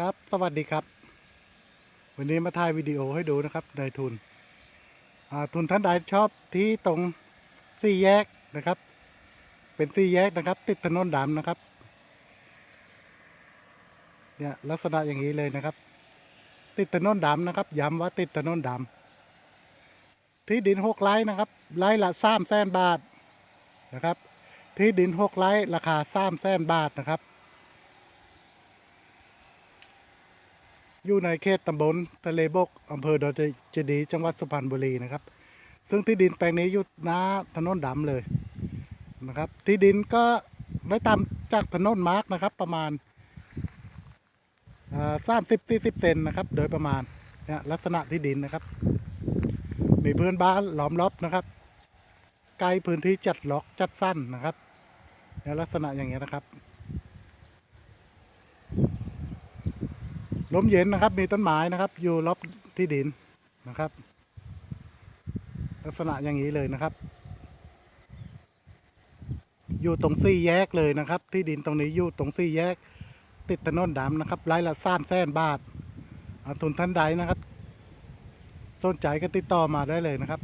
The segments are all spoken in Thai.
ครับสวัสดีครับ วันนี้มาถ่ายวิดีโอให้ดูนะครับนายทุนทุนท่านใดชอบที่ตรงสี่แยกนะครับ เป็นสี่แยกนะครับ ติดถนนดำนะครับเนี่ยลักษณะอย่างนี้เลยนะครับ ติดถนนดำนะครับย้ำว่าติดถนนดำที่ดินหกไร่นะครับไร่ละสามแสนบาทนะครับ ที่ดินหกไร่ราคาสามแสนบาทนะครับ อยู่ในเขตตำบลทะเลบกอำเภอดอยเจดีจังหวัดสุพรรณบุรีนะครับ ซึ่งที่ดินแปลงนี้อยู่หน้าถนนดำเลยนะครับ ที่ดินก็ไม่ต่ำจากถนนมาร์กนะครับ ประมาณสามสิบสี่สิบเซนนะครับ โดยประมาณเนี่ยลักษณะที่ดินนะครับ มีพื้นบ้านล้อมรอบนะครับไกลพื้นที่จัดล็อกจัดสั้นนะครับเนี่ยลักษณะอย่างเงี้ยนะครับ ลมเย็นนะครับ มีต้นไม้นะครับ อยู่รอบที่ดินนะครับ ลักษณะอย่างนี้เลยนะครับ อยู่ตรงสี่แยกเลยนะครับ ที่ดินตรงนี้อยู่ตรงสี่แยก ติดถนนดำนะครับไร่ละสามแสนบาทาทุนท่านใดนะครับ สนใจก็ติดต่อมาได้เลยนะครับ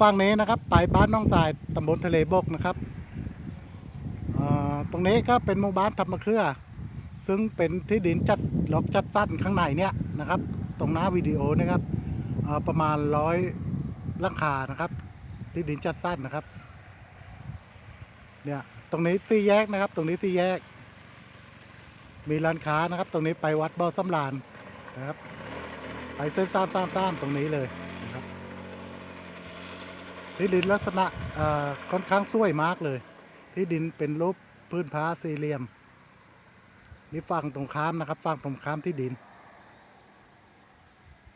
ฝั่งนี้นะครับ ไปบ้านน้องสายตำบลทะเลบกนะครับตรงนี้ก็เป็นหมู่บ้านทับมะเขือ ซึ่งเป็นที่ดินจัดล็อกจัดสั้นข้างในเนี่ยนะครับ ตรงหน้าวิดีโอนะครับประมาณร้อยลังคานะครับ ที่ดินจัดสั้นนะครับเนี่ยตรงนี้สี่แยกนะครับ ตรงนี้สี่แยก มีร้านค้านะครับ ตรงนี้ไปวัดบ่อสำรานนะครับ ไปเส้นสามสามสามตรงนี้เลยนะครับที่ดินลักษณะค่อนข้างสวยมากเลย ที่ดินเป็นรูปพื้นผ้าสี่เหลี่ยม นี่ฝั่งตรงข้ามนะครับฝั่งตรงข้ามที่ดิน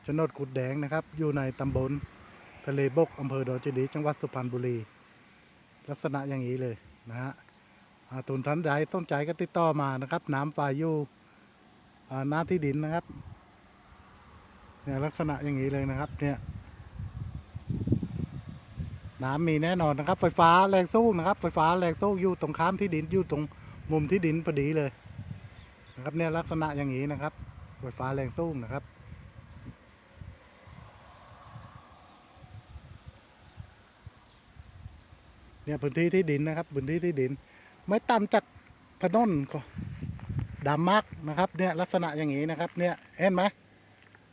โฉนดกุดแดงนะครับ อยู่ในตำบลทะเลบกอำเภอดอนเจดี จังหวัดสุพรรณบุรี ลักษณะอย่างนี้เลยนะฮะทุนท่านใดสนใจก็ติดต่อมานะครับ น้ำฝ่ายอยู่หน้าที่ดินนะครับเนี่ยลักษณะอย่างนี้เลยนะครับเนี่ยน้ำมีแน่นอนนะครับ ไฟฟ้าแรงสู้นะครับ ไฟฟ้าแรงสู้อยู่ตรงข้ามที่ดินอยู่ตรงมุมที่ดินพอดีเลย นะครับเนี่ยลักษณะอย่างนี้นะครับไฟฟ้าแรงสูงนะครับ เนี่ยพื้นที่ที่ดินนะครับพื้นที่ที่ดิน ไม่ต่ำจากถนนก็ดำมากนะครับเนี่ยลักษณะอย่างนี้นะครับเนี่ยเห็นไหม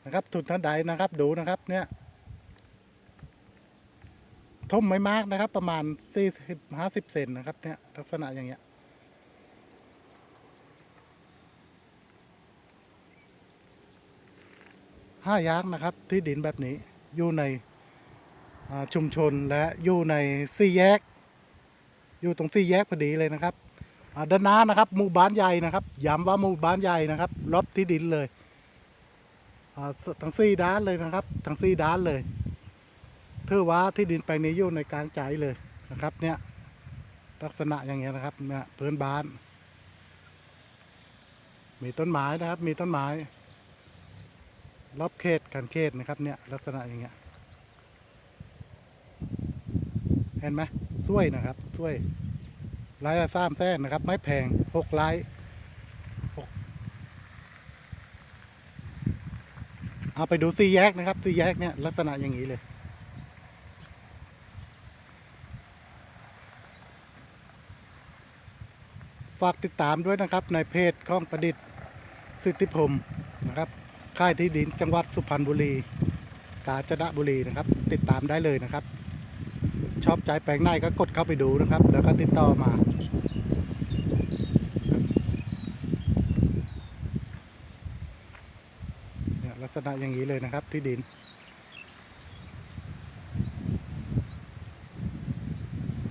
นะครับทุนท่านใดนะครับดูนะครับเนี่ยท่มไม่มากนะครับ ประมาณสี่สิบห้าสิบเซนนะครับเนี่ยลักษณะอย่างเงี้ย ห้ายักษ์นะครับ ที่ดินแบบนี้อยู่ในชุมชนและอยู่ในสี่แยก อยู่ตรงสี่แยกพอดีเลยนะครับด้านหน้านะครับหมู่บ้านใหญ่นะครับย้ำว่าหมู่บ้านใหญ่นะครับรอบที่ดินเลยอ่าสทั้งสี่ด้านเลยนะครับทั้งสี่ด้านเลยถือว่าที่ดินแปลงนี้อยู่ในกลางใจเลยนะครับเนี่ยลักษณะอย่างเงี้ยนะครับเนี่ยพื้นบ้าน มีต้นไม้นะครับ มีต้นไม้ รอบเขตกันเขตนะครับเนี่ยลักษณะอย่างเงี้ยเห็นไหมสวยนะครับสวยลายละสามแสนนะครับ ไม่แพงหกลายหกเอาไปดูสี่แยกนะครับสี่แยกเนี่ยลักษณะอย่างนี้เลยฝากติดตามด้วยนะครับในเพจข้องประดิษฐ์สิทธิพรมนะครับ ค่ายที่ดินจังหวัดสุพรรณบุรี กาญจนบุรีนะครับ ติดตามได้เลยนะครับ ชอบใจแปลงไหนก็กดเข้าไปดูนะครับ แล้วก็ติดต่อมาเนี่ยลักษณะอย่างนี้เลยนะครับที่ดิน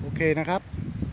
โอเคนะครับ